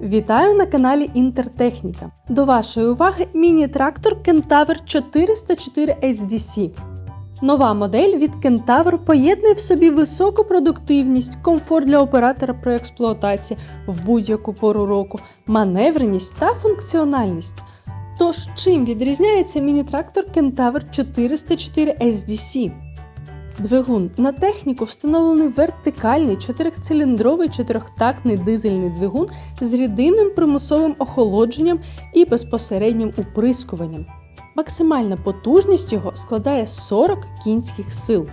Вітаю на каналі Інтертехніка. До вашої уваги міні-трактор Kentaur 404 SDC. Нова модель від Kentaur поєднує в собі високу продуктивність, комфорт для оператора при експлуатації в будь-яку пору року, маневреність та функціональність. Тож, чим відрізняється міні-трактор Kentaur 404 SDC? Двигун на техніку встановлений вертикальний чотирициліндровий чотирьохтактний дизельний двигун з рідинним примусовим охолодженням і безпосереднім уприскуванням. Максимальна потужність його складає 40 кінських сил.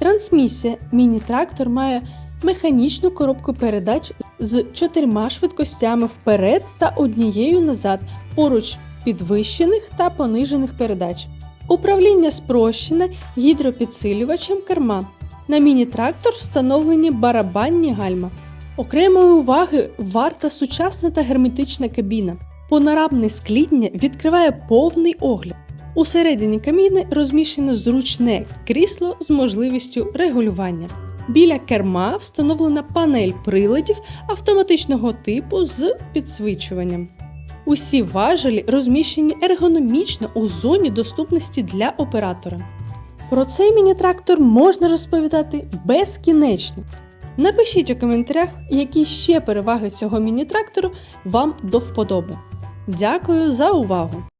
Трансмісія міні-трактор має механічну коробку передач з чотирма швидкостями вперед та однією назад, поруч підвищених та понижених передач. Управління спрощене гідропідсилювачем керма. На міні-трактор встановлені барабанні гальма. Окремої уваги варта сучасна та герметична кабіна. Панорамне скління відкриває повний огляд. Усередині каміни розміщене зручне крісло з можливістю регулювання. Біля керма встановлена панель приладів автоматичного типу з підсвічуванням. Усі важелі розміщені ергономічно у зоні доступності для оператора. Про цей міні-трактор можна розповідати безкінечно. Напишіть у коментарях, які ще переваги цього міні-трактору вам до вподоби. Дякую за увагу!